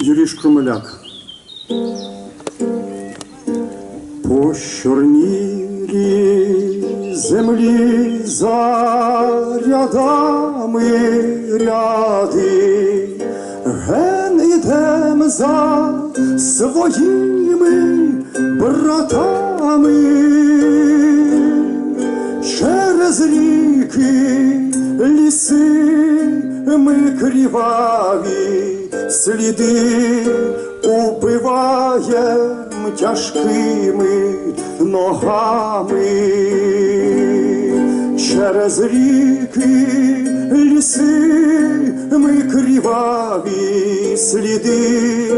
Юрій Шкромеляк. По чорнілі землі за рядами ряди, ген ідем за своїми братами. Ми криваві сліди убиваєм тяжкими ногами. Через ріки, ліси ми криваві сліди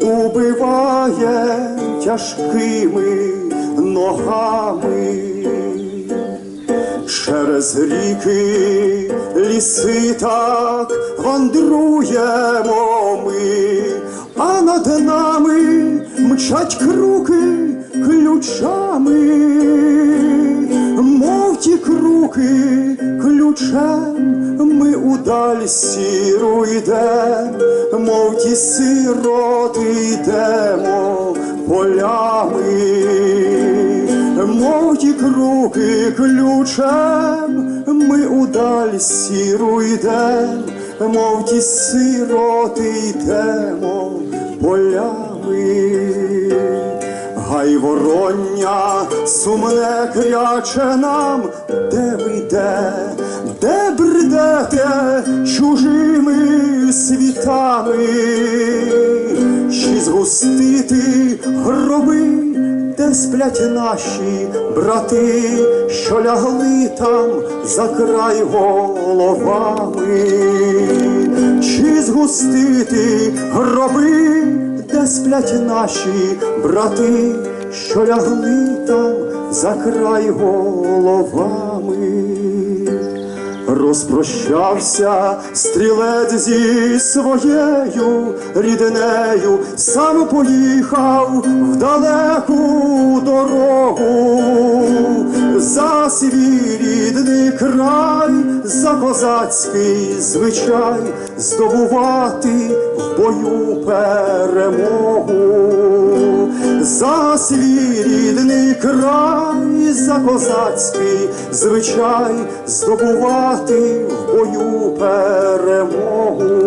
убиваєм тяжкими Через ріки, ліси так вандруємо ми, а над нами мчать круки ключами, мов ті круки ключем ми удаль сіру йдем, мов ті сироти йдемо полями круки ключем, ми удаль сіру йдем, мов ті сироти йдемо полями. Гай вороння сумне кряче нам, де ви йде, де бредете де сплять наші брати, що лягли там за край головами, чи згустити гроби, де сплять наші брати, що лягли там за край головами. Розпрощався стрілець зі своєю ріднею, сам поїхав в далеку дорогу. За свій рідний край, за козацький звичай здобувати в бою перемогу, за свій рідний край, за козацький звичай здобувати в бою перемогу.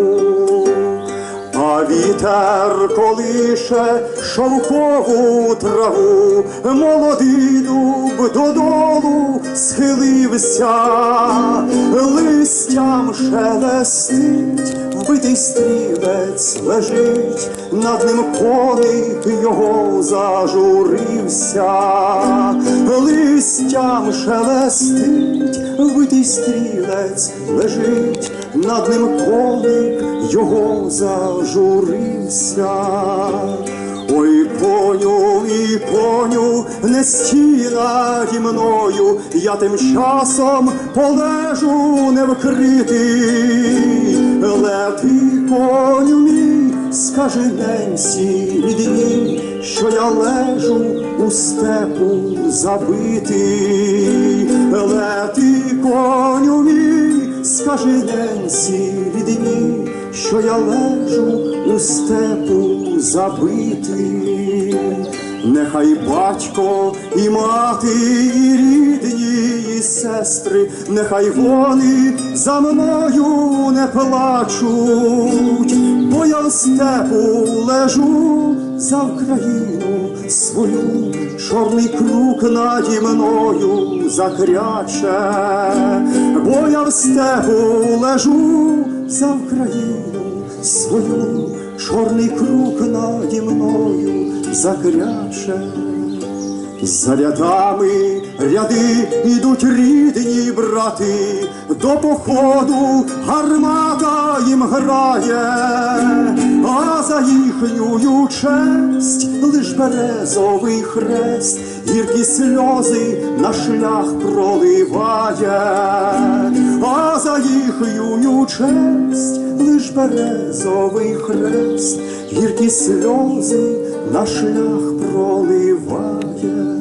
А вітер колише шовкову траву, молодий дуб додолу схилився, листям шелестить, вбитий стрілець лежить, над ним коник його зажурився, листям шелестить, вбитий стрілець лежить, над ним коник його зажурився. Ой, коню, і коню, не стій наді мною, я тим часом полежу не вкритий. Лети, коню мій, скажи ненці рідній, що я лежу у степу забитий. Лети, коню мій, скажи ненці рідній, що я лежу у степу забитий. Нехай батько і мати, і рідні, і сестри, нехай вони за мною не плачуть, бо я в степу лежу за Україну свою, чорний круг наді мною закряче, бо я в степу лежу за Україну свою, чорний круг наді мною закряче. За рядами ряди ідуть рідні брати, до походу гармата їм грає, а за їхню честь лиш березовий хрест, гіркі сльози на шлях проливає, а за їхню честь лиш березовий хрест, гіркі сльози на шлях проливає.